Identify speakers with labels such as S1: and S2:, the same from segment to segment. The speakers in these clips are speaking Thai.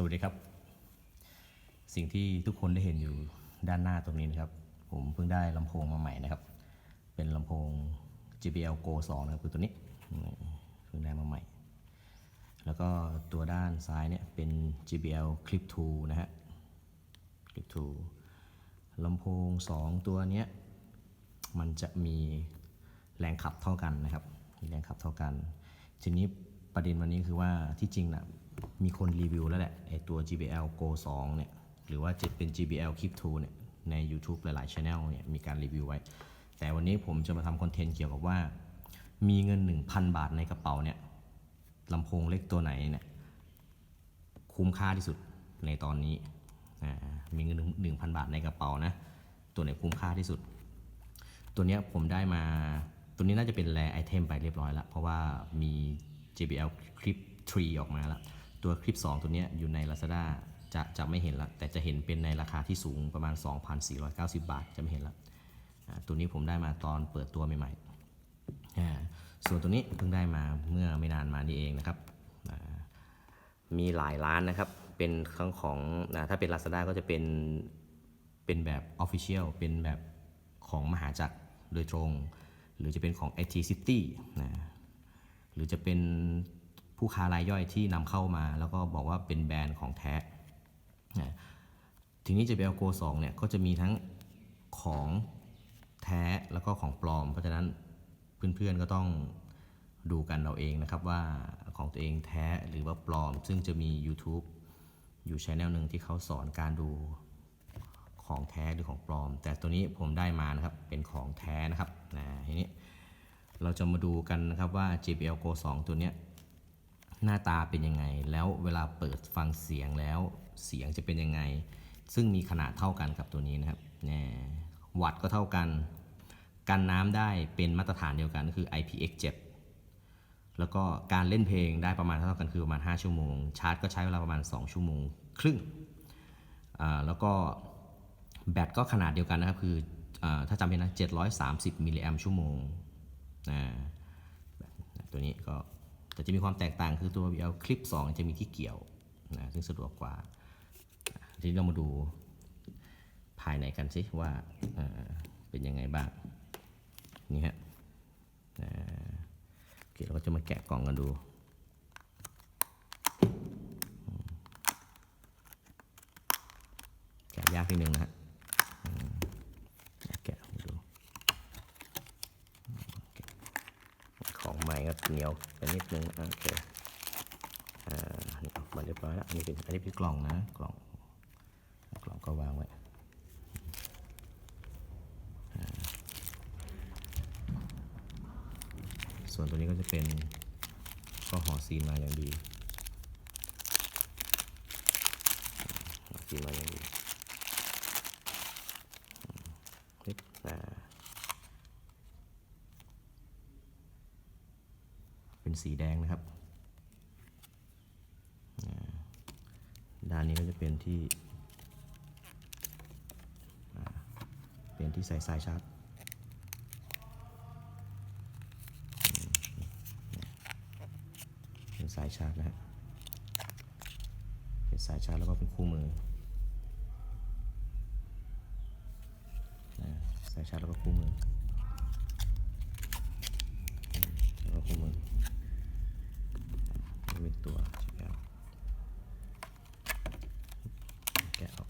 S1: สวัสดีครับ สิ่งที่ทุกคนได้เห็นอยู่ด้านหน้าตรงนี้นะครับ ผมเพิ่งได้ลำโพงมาใหม่นะครับ เป็นลำโพง JBL Go 2 นะครับคือตัวนี้เพิ่งได้มาใหม่ แล้วก็ตัวด้านซ้ายเนี่ยเป็น JBL Clip 2 นะฮะ Clip 2ลำโพง 2 ตัวเนี้ยมันจะมีแรงขับเท่ากันนะครับ มีแรงขับเท่ากัน ทีนี้ประเด็นวันนี้คือว่าที่จริงนะ มีคนรีวิวแล้วแหละไอตัว JBL Go 2 เนี่ย หรือว่าจะเป็น JBL Clip 2 เนี่ย ใน YouTube หลายๆ Channel เนี่ย มีการรีวิวไว้ แต่วันนี้ผมจะมาทำคอนเทนต์เกี่ยวกับว่า มีเงิน 1,000 บาทในกระเป๋าเนี่ยลำโพงเล็กตัวไหนเนี่ย คุ้มค่าที่สุดในตอนนี้อ่ามีเงิน 1,000 บาทในกระเป๋านะ ตัวไหนคุ้มค่าที่สุด ตัวเนี้ยผมได้มา ตัวนี้น่าจะเป็นแรไอเทมไปเรียบร้อยแล้ว เพราะว่ามี JBL Clip 3 ออกมาแล้ว ตัวคลิป 2 ตัวนี้อยู่ใน Lazada จะจะไม่เห็นละแต่จะเห็นเป็นในราคาที่สูงประมาณ 2,490 บาทจะไม่เห็นละตัวนี้ผมได้มาตอนเปิดตัวใหม่ๆส่วนตัวนี้เพิ่งได้มาเมื่อไม่นานมานี่เองนะครับมีหลายร้านนะครับเป็นของของถ้าเป็น Lazada ก็จะเป็นเป็นแบบ Official เป็นแบบของมหาจักรโดยตรง หรือจะเป็นของ IT City นะหรือจะเป็น ผู้ค้ารายย่อยที่นำเข้ามา แล้วก็บอกว่าเป็นแบรนด์ของแท้นะทีนี้ JBL Go 2เนี่ยก็จะมีทั้งของแท้แล้วก็ของปลอม เพราะฉะนั้นเพื่อนๆก็ต้องดูกันเราเองนะครับว่าของตัวเองแท้หรือว่าปลอม ซึ่งจะมี YouTube อยู่ช anel หนึ่งที่เขาสอนการดูของแท้หรือของปลอม แต่ตัวนี้ผมได้มานะครับเป็นของแท้นะครับนะทีนี้เราจะมาดูกันนะครับว่า JBL Go 2 ตัวเนี้ย หน้าตาเป็นยังไง แล้วเวลาเปิดฟังเสียงแล้วเสียงจะเป็นยังไง ซึ่งมีขนาดเท่ากันกับตัวนี้นะครับเนี่ยวัตต์ก็เท่ากัน กันน้ำได้เป็นมาตรฐานเดียวกันก็คือ IPX7 แล้วก็การเล่นเพลงได้ประมาณเท่ากันคือประมาณ 5 ชั่วโมง ชาร์จก็ใช้เวลาประมาณ 2 ชั่วโมง ครึ่งแล้วก็แบตก็ขนาดเดียวกันนะครับคืออถ้าจำเป็นนะ 730 มิลลิแอมชั่วโมงตัวนี้ก็ แต่จะมีความแตกต่างคือตัว VL Clip 2 จะมีที่เกี่ยวนะซึ่งสะดวกกว่า ทีนี้เรามาดูภายในกันสิว่าเป็นยังไงบ้างนี่ฮะโอเคเราก็จะมาแกะกล่องกันดูแกะยากนิดนึงนะฮะ แกะให้ดูของใหม่ ก็เหนียวไปนิดนึงโอเคอ่านี่ออกมาเรียบร้อยแล้วอันนี้เป็นอันนี้เป็นกล่องนะกล่องกล่องก็วางไว้ส่วนตัวนี้ก็จะเป็นก็ห่อซีนมาอย่างดีห่อซีนมาอย่างดี คลิปอ่า เป็นสีแดงนะครับ ด้านนี้ก็จะเป็นที่เป็นที่ใส่สายชาร์จเป็นสายชาร์จนะฮะเป็นสายชาร์จแล้วก็เป็นคู่มือสายชาร์จแล้วก็คู่มือมแล้วก็คู่มือนี่เป็นตัวชิแก้วแกะออก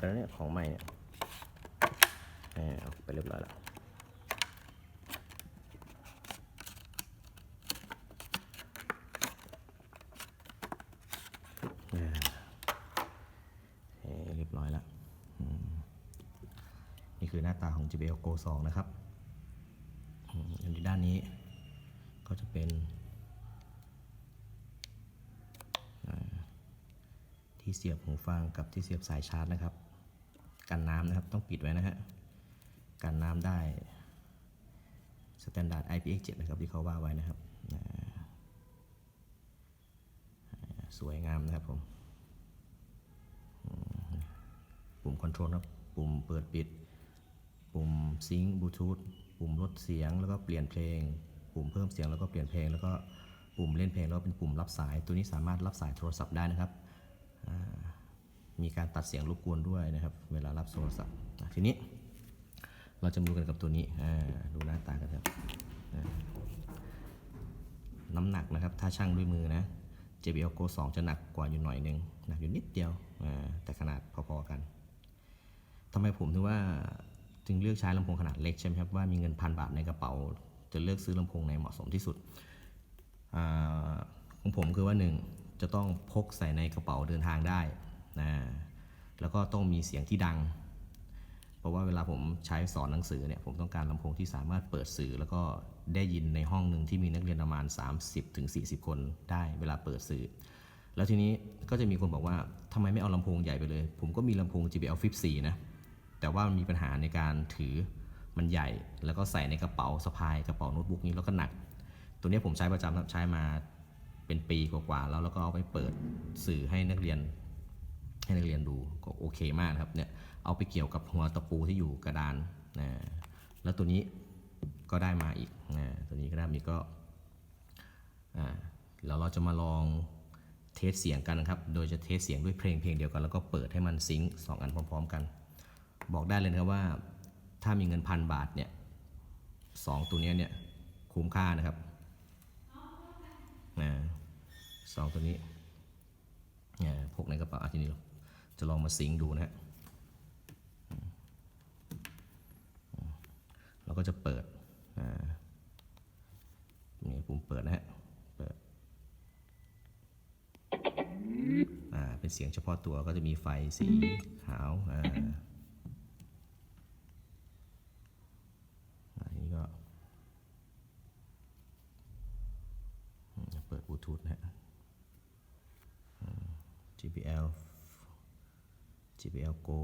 S1: เดี๋ยวเหนียวเหมือนกันนะเนี่ยของใหม่เนี่ยเออเอาไปเรียบร้อยแล้วเรียบร้อยแล้ว นี่คือหน้าตาของ JBL Go 2 นะครับอันนี้ด้านนี้ก็จะเป็น ที่เสียบหูฟังกับที่เสียบสายชาร์จนะครับ กันน้ำนะครับ ต้องปิดไว้นะฮะกันน้ำได้สแตนดาร์ด IPX7 นะครับที่เขาว่าไว้นะครับ สวยงามนะครับผมอืมคอนโทรลครับ ปุ่มเปิดปิด ปุ่มซิงค์บลูทูธ ปุ่มลดเสียงแล้วก็เปลี่ยนเพลง ปุ่มเพิ่มเสียงแล้วก็เปลี่ยนเพลง แล้วก็ปุ่มเล่นเพลงแล้วเป็นปุ่มรับสาย ตัวนี้สามารถรับสายโทรศัพท์ได้นะครับ มีการตัดเสียงรบกวนด้วยนะครับ เวลารับโทรศัพท์ทีนี้ เราจะมาดูกันกับตัวนี้ดูหน้าตากันครับน้ำหนักนะครับ ถ้าช่างด้วยมือนะ JBL Go 2 จะหนักกว่าอยู่หน่อยนึงหนักอยู่นิดเดียวแต่ขนาดพอๆกันทำไมผมถึงว่าจึงเลือกใช้ลำโพงขนาดเล็กใช่ไหมครับว่ามีเงินพันบาทในกระเป๋า จะเลือกซื้อลำโพงในเหมาะสมที่สุดอของผมคือว่าหนึ่งจะต้องพกใส่ในกระเป๋าเดินทางได้ นะแล้วก็ต้องมีเสียงที่ดัง เพราะว่าเวลาผมใช้สอนหนังสือเนี่ยผมต้องการลำโพงที่สามารถเปิดสื่อ แล้วก็ได้ยินในห้องหนึ่งที่มีนักเรียนประมาณ 30-40 คนได้เวลาเปิดสื่อ แล้วทีนี้ก็จะมีคนบอกว่าทำไมไม่เอาลำโพงใหญ่ไปเลย ผมก็มีลำโพง JBL Flip 4นะแต่ว่ามันมีปัญหาในการถือมันใหญ่ แล้วก็ใส่ในกระเป๋าสะพายกระเป๋าโน้ตบุ๊กนี้แล้วก็หนัก ตัวนี้ผมใช้ประจำครับใช้มาเป็นปีกว่าๆแล้วแล้วก็เอาไปเปิดสื่อให้นักเรียน ให้นักเรียนดูก็โอเคมากนะครับเนี่ยเอาไปเกี่ยวกับหัวตะปูที่อยู่กระดานนะแล้วตัวนี้ก็ได้มาอีกนะตัวนี้ก็ได้มีก็อ่าแล้วเราจะมาลองเทสเสียงกันนะครับ โดยจะเทสเสียงด้วยเพลงเพลงเดียวกัน แล้วก็เปิดให้มันซิงค์สองอันพร้อม ๆ กัน บอกได้เลยนะครับว่าถ้ามีเงินพันบาทเนี่ยสองตัวนี้เนี่ยคุ้มค่านะครับนะสองตัวนี้เนี่ยพกในกระเป๋าอะทีนี้เรา จะลองมาสิงดูนะฮะเราก็จะเปิดนี่ปุ่มเปิดนะฮะ เปิด อ่า เป็นเสียงเฉพาะตัวก็จะมีไฟสีขาว อ่าอันนี้ก็อืมเปิดบลูทูธนะฮะ JBL JBL Go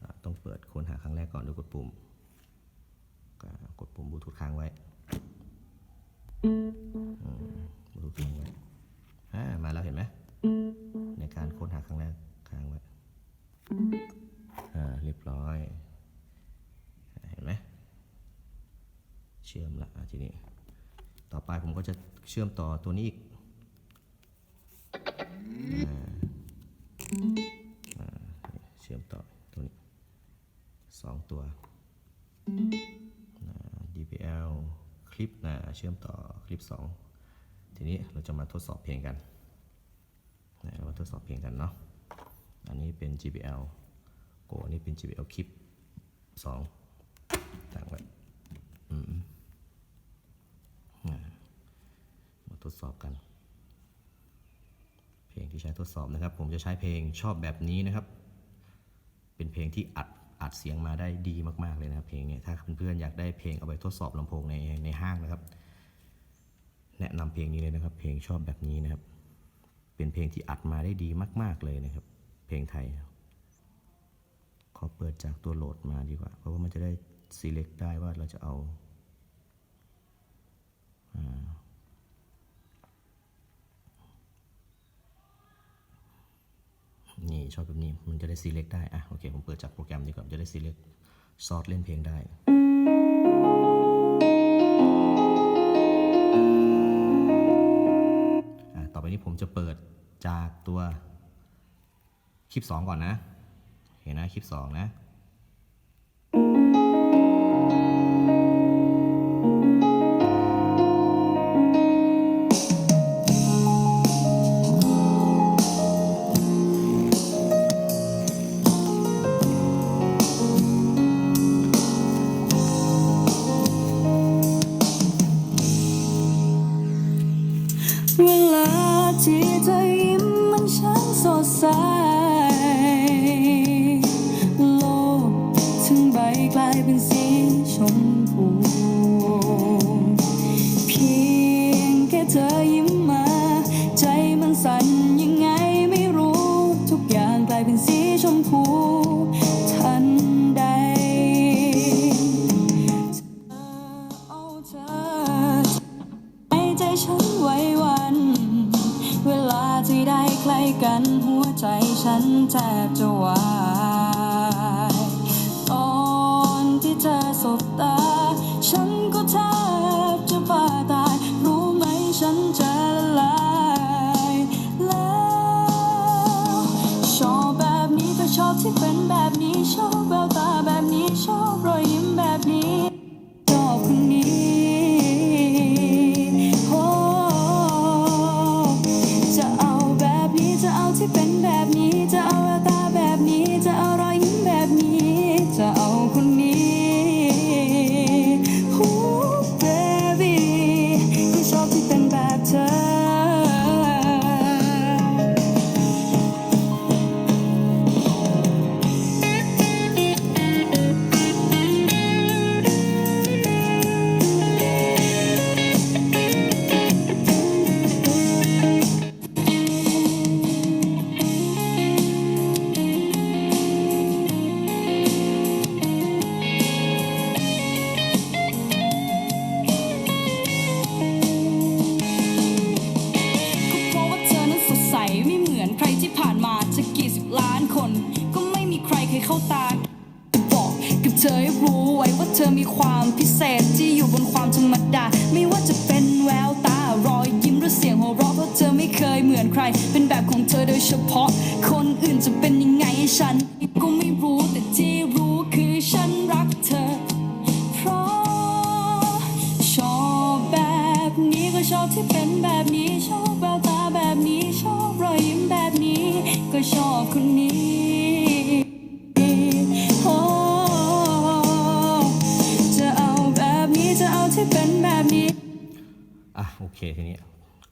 S1: อ่าต้องเปิดค้นหาครั้งแรกก่อนด้วยกดปุ่ม กดปุ่มบลูทูธค้างไว้บลูทูธค้างไว้มาแล้วเห็นไหม ในการค้นหาครั้งแรกค้างไว้เรียบร้อย เห็นไหม เชื่อมละทีนี้ ต่อไปผมก็จะเชื่อมต่อตัวนี้อีก 2 ตัว DPL คลิปนะเชื่อมต่อคลิป 2 ทีนี้เราจะมาทดสอบเพลงกันนะเราทดสอบเพลงกันเนาะอันนี้เป็น GPL โกอันนี้เป็น GPL คลิป 2 ต่างกันมาทดสอบกัน เพลงที่ใช้ทดสอบนะครับ ผมจะใช้เพลงชอบแบบนี้นะครับ เป็นเพลงที่อัด อัดเสียงมาได้ดีมากๆเลยนะครับเพลงเนี้ถ้าเพื่อนๆอยากได้เพลงเอาไปทดสอบลำโพงในในห้างนะครับ แนะนำเพลงนี้เลยนะครับ เพลงชอบแบบนี้นะครับ เป็นเพลงที่อัดมาได้ดีมาก ๆเลยนะครับ เพลงไทยขอเปิดจากตัวโหลดมาดีกว่า เพราะว่ามันจะได้ select ได้ว่าเราจะเอาอ่า นี่ ชอบแบบนี้มันจะได้ select ได้ อะ โอเค ผมเปิดจากโปรแกรมดีกว่าจะได้ select ซอสเล่นเพลงได้อะต่อไปนี้ผมจะเปิดจากตัวคลิป 2 ก่อนนะ เห็นนะคลิป 2 นะ
S2: ธอยิ้มมา ใจมันสั่นยังไงไม่รู้ ทุกอย่างกลายเป็นสีชมพู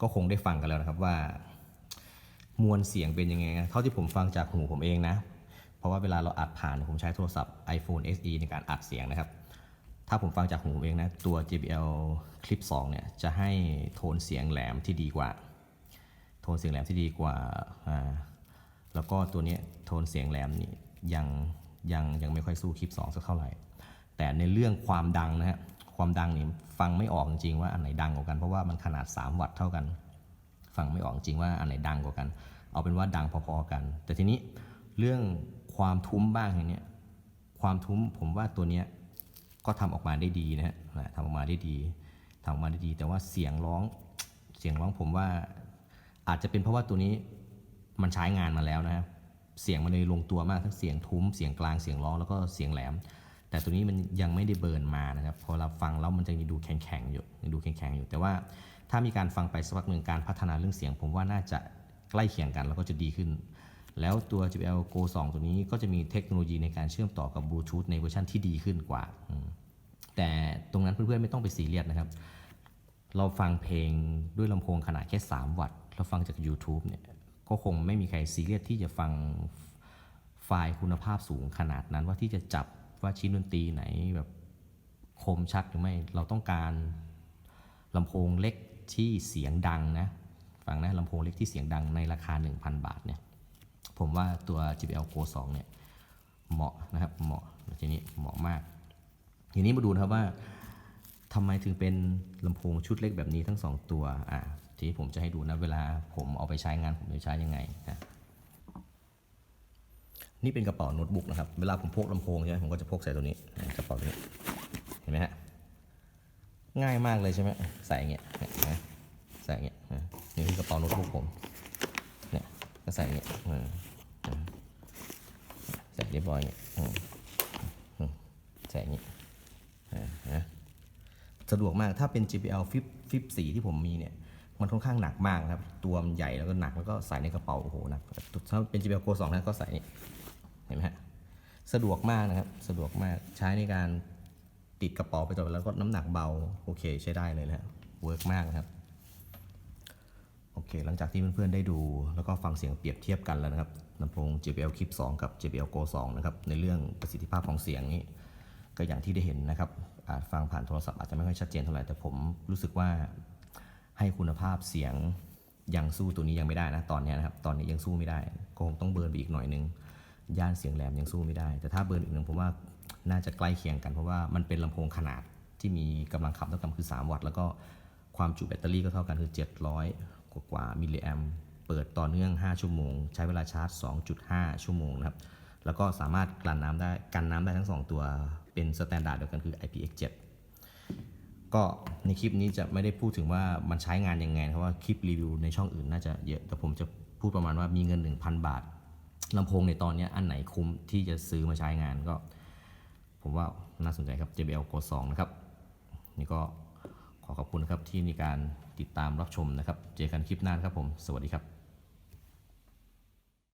S2: ก็คงได้
S1: ฟังกันแล้วนะครับว่ามวลเสียงเป็นยังไงนะเท่าที่ผมฟังจากหูผมเองนะ เพราะว่าเวลาเราอัดผ่านผมใช้โทรศัพท์ iPhone SE ในการอัดเสียงนะครับ ถ้าผมฟังจากหูผมเองนะ ตัว JBL Clip 2 เนี่ย จะให้โทนเสียงแหลมที่ดีกว่า โทนเสียงแหลมที่ดีกว่าอ่าแล้วก็ตัวนี้โทนเสียงแหลมนี่ยังยังยังไม่ค่อยสู้คลิป 2 สักเท่าไหร่ แต่ในเรื่องความดังนะฮะ ความดังนี่ฟังไม่ออกจริงๆว่าอันไหนดังกว่ากันเพราะว่ามันขนาด 3 วัตต์เท่ากัน ฟังไม่ออกจริงว่าอันไหนดังกว่ากัน เอาเป็นว่าดังพอๆกัน แต่ทีนี้เรื่องความทุ้มบ้างอย่างเนี้ยความทุ้มผมว่าตัวเนี้ยก็ทำออกมาได้ดีนะฮะทำออกมาได้ดีทำออกมาได้ดี แต่ว่าเสียงร้องเสียงร้องผมว่าอาจจะเป็นเพราะว่าตัวนี้มันใช้งานมาแล้วนะครับเสียงมันเลยลงตัวมากทั้งเสียงทุ้มเสียงกลางเสียงร้องแล้วก็เสียงแหลม แต่ตัวนี้มันยังไม่ได้เบิร์นมานะครับพอเราฟังแล้วมันจะยังดูแข็งๆอยู่ยังดูแข็งๆอยู่ แต่ว่าถ้ามีการฟังไปสักพักหนึ่งการพัฒนาเรื่องเสียง ผมว่าน่าจะใกล้เคียงกันแล้วก็จะดีขึ้น แล้วตัว JBL Go 2 ตัวนี้ก็จะมีเทคโนโลยีในการเชื่อมต่อกับบลูทูธในเวอร์ชันที่ดีขึ้นกว่า แต่ตรงนั้นเพื่อนๆไม่ต้องไปซีเรียสนะครับ เราฟังเพลงด้วยลำโพงขนาดแค่ 3 วัตต์เราฟังจาก YouTube เนี่ยก็คงไม่มีใครซีเรียสที่จะฟังไฟล์คุณภาพสูงขนาดนั้นว่าที่จะจับ ว่าชิ้นดนตรีไหนแบบคมชัดหรือไม่ เราต้องการลำโพงเล็กที่เสียงดังนะฟังนะลำโพงเล็กที่เสียงดังในราคา 1,000 บาทเนี่ยผมว่าตัว JBL Go 2เนี่ยเหมาะนะครับเหมาะทีนี้เหมาะมาก ทีนี้มาดูนะครับว่าทำไมถึงเป็นลำโพงชุดเล็กแบบนี้ทั้งสองตัวอ่าทีนี้ผมจะให้ดูนะเวลาผมเอาไปใช้งานผมจะใช้ยังไงนะ นี่เป็นกระเป๋าโน้ตบุ๊กนะครับ เวลาผมพกลำโพงใช่ไหมผมก็จะพกใส่ตัวนี้กระเป๋าตัวนี้ เห็นไหมฮะ ง่ายมากเลยใช่ไหมใส่อย่างเงี้ยเห็นไหมใส่อย่างเงี้ยนะนี่คือกระเป๋าโน้ตบุ๊กผม เนี่ยก็ใส่อย่างเงี้ยใส่เรียบร้อยอย่างเงี้ยใส่อย่างงี้เออนะสะดวกมาก ถ้าเป็น JBL Flip Flip 4ที่ผมมีเนี่ย มันค่อนข้างหนักมากครับ ตัวมันใหญ่แล้วก็หนักแล้วก็ใส่ในกระเป๋า โอ้โหหนักถ้าเป็น JBL Go 2นะก็ใส่นี่เห็นไหมฮะ สะดวกมากนะครับ สะดวกมากใช้ในการติดกระเป๋าไปตลอดแล้วก็น้ำหนักเบา โอเคใช้ได้เลยนะเวิร์กมากนะครับ โอเค หลังจากที่เพื่อนๆได้ดู แล้วก็ฟังเสียงเปรียบเทียบกันแล้วนะครับลำโพง JBL Clip 2 กับ JBL Go 2 นะครับ ในเรื่องประสิทธิภาพของเสียงนี้ ก็อย่างที่ได้เห็นนะครับอาจฟังผ่านโทรศัพท์อาจจะไม่ค่อยชัดเจนเท่าไหร่แต่ผมรู้สึกว่าให้คุณภาพเสียงยังสู้ตัวนี้ยังไม่ได้นะตอนนี้นะครับตอนนี้ยังสู้ไม่ได้ก็คงต้องเบิร์นไปอีกหน่อยนึง ย่านเสียงแหลมยังสู้ไม่ได้ แต่ถ้าเบิร์อีกหนึ่งผมว่าน่าจะใกล้เคียงกันเพราะว่ามันเป็นลำโพงขนาดที่มีกำลังขับเท่ากันคือ 3 วัตต์แล้วก็ความจุแบตเตอรี่ก็เท่ากันคือ 700 กว่าๆมิลลิแอมเปปิดต่อเนื่อง 5 ชั่วโมง ใช้เวลาชาร์จ 2.5 ชั่วโมงนะครับแล้วก็สามารถกลั่นน้ำได้กันน้ำได้ทั้ง 2 ตัวเป็นสแตนดาร์ดเดียวกันคือ IPX7 ก็ในคลิปนี้จะไม่ได้พูดถึงว่ามันใช้งานยังไง เพราะว่าคลิปรีวิวในช่องอื่นน่าจะเยอะ แต่ผมจะพูดประมาณว่ามีเงิน 1,000 บาท ลำโพงในตอนนี้อันไหนคุ้มที่จะซื้อมาใช้งานก็ ผมว่าน่าสนใจครับ JBL Go 2 นะครับ นี่ก็ขอขอบคุณนะครับที่มีการติดตามรับชมนะครับ เจอกันคลิปหน้านะครับผม สวัสดีครับ